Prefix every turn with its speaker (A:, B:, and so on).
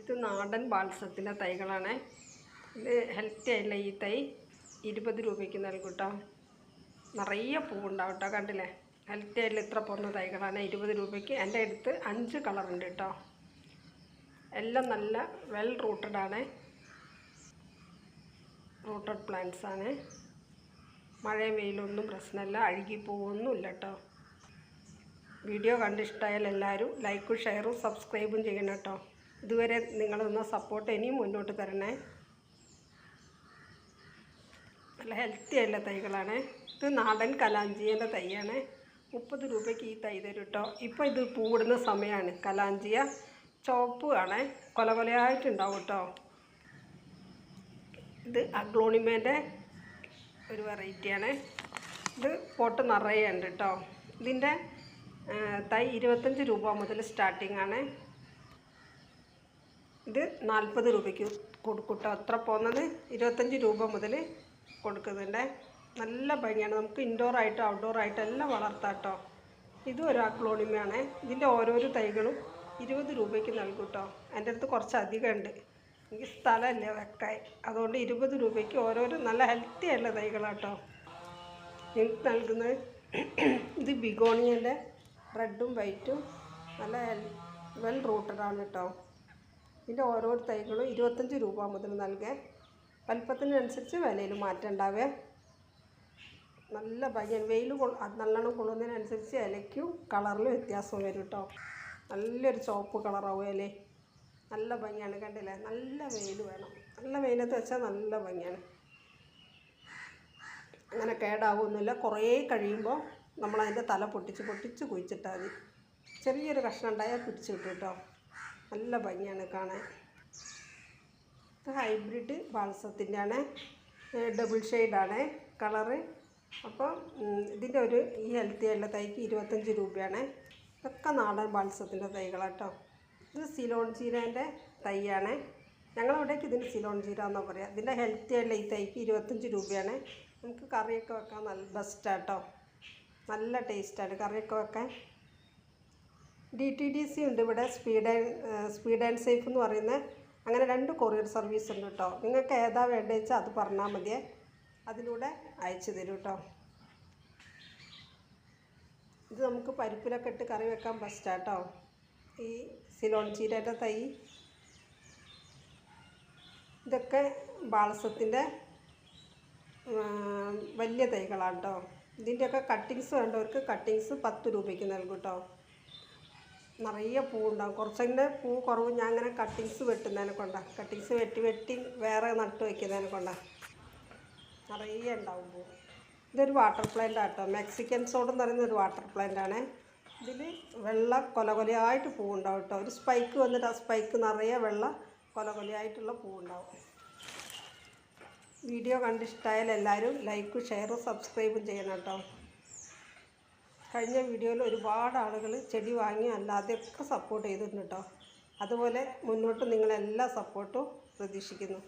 A: ഇത് നാടൻ ബാൾസത്തിന്റെ തൈകളാണ്. ഇത് ഹെൽത്തി ആയില്ല ഈ തൈ ഇരുപത് രൂപയ്ക്ക് നൽകും കേട്ടോ നിറയെ പൂവുണ്ടാവും കേട്ടോ കണ്ടില്ലേ? ഹെൽത്തി ആയില്ല ഇത്ര പോകുന്ന തൈകളാണ് ഇരുപത് രൂപയ്ക്ക്. എന്റെ അടുത്ത് അഞ്ച് കളറുണ്ട് കേട്ടോ. എല്ലാം നല്ല വെൽ റൂട്ടഡ് ആണ്. റൂട്ടഡ് പ്ലാന്റ്സ് ആണ്. മഴയും വെയിലൊന്നും പ്രശ്നമില്ല അഴുകി പോകുന്നില്ല കേട്ടോ. വീഡിയോ കണ്ടിഷ്ടമായാൽ എല്ലാവരും ലൈക്കും ഷെയറും സബ്സ്ക്രൈബും ചെയ്യണം കേട്ടോ. ഇതുവരെ നിങ്ങളൊന്ന് സപ്പോർട്ട് ഇനിയും മുന്നോട്ട് തരണേ. നല്ല ഹെൽത്തി ആയുള്ള തൈകളാണ്. ഇത് നാടൻ കലാഞ്ചിയന്റെ തൈയാണ്. മുപ്പത് രൂപയ്ക്ക് ഈ തൈ തരും കേട്ടോ ഇപ്പോൾ ഇത് പൂവിടുന്ന സമയമാണ് കലാഞ്ചിയ ചുവപ്പ് ആണ്. കൊല കൊലയായിട്ടുണ്ടാവും കേട്ടോ ഇത് അഗ്ലോണിമേന്റെ ഒരു വെറൈറ്റിയാണ് ഇത് പോട്ട് നിറയെ ഉണ്ട് കേട്ടോ ഇതിന്റെ തൈ ഇരുപത്തഞ്ച് രൂപ മുതൽ സ്റ്റാർട്ടിംഗ് ആണ്. ഇത് നാൽപ്പത് രൂപയ്ക്ക് കൊടുക്കും കേട്ടോ അത്ര പോകുന്നത് ഇരുപത്തഞ്ച് രൂപ മുതൽ കൊടുക്കുന്നുണ്ട്. നല്ല ഭംഗിയാണ്. നമുക്ക് ഇൻഡോർ ആയിട്ടും ഔട്ട്ഡോർ ആയിട്ടും എല്ലാം വളർത്താം കേട്ടോ ഇതും ഒരു അക്ലോണിമയാണ് ഇതിന്റെ ഓരോരോ തൈകളും ഇരുപത് രൂപയ്ക്ക് നൽകും കേട്ടോ എന്റെ അടുത്ത് കുറച്ച് അധികം ഉണ്ട്. എനിക്ക് സ്ഥലമല്ലേ വെക്കാൻ. അതുകൊണ്ട് ഇരുപത് രൂപയ്ക്ക് ഓരോരോ നല്ല ഹെൽത്തി ആയിട്ടുള്ള തൈകളാട്ടോ എനിക്ക് നൽകുന്നത് ഇത് ബിഗോണിയന്റെ റെഡും വൈറ്റും നല്ല വെൽ റൂട്ടഡാണ് കേട്ടോ ഇതിന്റെ ഓരോ തൈകളും ഇരുപത്തഞ്ച് രൂപ മുതൽ നൽകേ. വലിപ്പത്തിനനുസരിച്ച് വിലയിൽ മാറ്റം ഉണ്ടാവേ. നല്ല ഭംഗിയാണ് വെയിൽ നല്ലോണം കൊള്ളുന്നതിനനുസരിച്ച് ഇലയ്ക്കും കളറിലും വ്യത്യാസം വരും കേട്ടോ. നല്ലൊരു ചുവപ്പ് കളറാവും ഇല. നല്ല ഭംഗിയാണ് കണ്ടില്ലേ? നല്ല വെയിൽ വേണം. നല്ല വെയിലത്ത് വെച്ചാൽ നല്ല ഭംഗിയാണ്. അങ്ങനെ കേടാവുന്നില്ല. കുറേ കഴിയുമ്പോൾ നമ്മളതിന്റെ തല പൊട്ടിച്ച് പൊട്ടിച്ച് കുഴിച്ചിട്ടാൽ മതി. ചെറിയൊരു കഷ്ണം ഉണ്ടായാൽ പിടിച്ച് കിട്ടും കേട്ടോ. നല്ല ഭംഗിയാണ് കാണാൻ. ഇത് ഹൈബ്രിഡ് ബാൾസത്തിന്റെ ആണ് ഡബിൾ ഷെയ്ഡാണ് കളറ് അപ്പോൾ ഇതിന്റെ ഒരു ഈ ഹെൽത്തി ആയിട്ടുള്ള തൈക്ക് ഇരുപത്തഞ്ച് രൂപയാണ്. ഇതൊക്കെ നാടൻ ബാൾസത്തിന്റെ തൈകളാട്ടോ. ഇത് സിലോൺ ചീരേന്റെ തൈയാണ്. ഞങ്ങളവിടേക്ക് ഇതിന് സിലോൺ ചീര എന്നാണ് പറയുക ഇതിന്റെ ഹെൽത്തി ആയിട്ടുള്ള ഈ തൈക്ക് ഇരുപത്തഞ്ച് രൂപയാണ്. നമുക്ക് കറിയൊക്കെ വെക്കാൻ നല്ല ബെസ്റ്റാട്ടോ നല്ല ടേസ്റ്റാണ് കറിയൊക്കെ വെക്കാൻ. ഡി ടി ഡി സി ഉണ്ട് ഇവിടെ സ്പീഡ് സ്പീഡ് ആൻഡ് സേഫ് എന്ന് പറയുന്ന അങ്ങനെ രണ്ട് കൊറിയർ സർവീസ് ഉണ്ട് കേട്ടോ നിങ്ങൾക്ക് ഏതാ വേണ്ടത് വെച്ചാൽ അത് പറഞ്ഞാൽ മതിയേ അതിലൂടെ അയച്ചു തരും കേട്ടോ ഇത് നമുക്ക് പരിപ്പിലൊക്കെ ഇട്ട് കറി വെക്കാൻ ബെസ്റ്റാണ് കേട്ടോ ഈ സിലോൺ ചീരയുടെ തൈ ഇതൊക്കെ ബാളസത്തിന്റെ വലിയ തൈകളാണ് കേട്ടോ ഇതിന്റെയൊക്കെ കട്ടിങ്സ് വേണ്ടവർക്ക് കട്ടിങ്സ് പത്ത് രൂപയ്ക്ക് നൽകും കേട്ടോ നിറയെ പൂവുണ്ടാവും. കുറച്ചതിന്റെ പൂ കുറവ് ഞാൻ അങ്ങനെ കട്ടിങ്സ് വെട്ടുന്നതിനെ കൊണ്ടാണ് കട്ടിങ്സ് വെട്ടി വെട്ടി വേറെ നട്ട് വയ്ക്കുന്നതിനെ കൊണ്ടാണ് നിറയെ ഉണ്ടാവും പൂ. ഇതൊരു വാട്ടർ പ്ലാന്റ് ആട്ടോ. മെക്സിക്കൻ സോഡ് എന്ന് പറയുന്ന ഒരു വാട്ടർ പ്ലാന്റ് ആണ്. ഇതിൽ വെള്ള കൊല കൊലയായിട്ട് പൂവുണ്ടാവും കേട്ടോ. ഒരു സ്പൈക്ക് വന്നിട്ട് ആ സ്പൈക്ക് നിറയെ വെള്ള കൊല കൊലയായിട്ടുള്ള പൂവുണ്ടാവും. വീഡിയോ കണ്ടിഷ്ടമായാൽ എല്ലാവരും ലൈക്കും ഷെയറും സബ്സ്ക്രൈബും ചെയ്യണം കേട്ടോ. കഴിഞ്ഞ വീഡിയോയിൽ ഒരുപാട് ആളുകൾ ചെടി വാങ്ങി അല്ലാതെ ഒക്കെ സപ്പോർട്ട് ചെയ്തിട്ടുണ്ട് കേട്ടോ അതുപോലെ മുന്നോട്ട് നിങ്ങളെല്ലാ സപ്പോർട്ടും പ്രതീക്ഷിക്കുന്നു.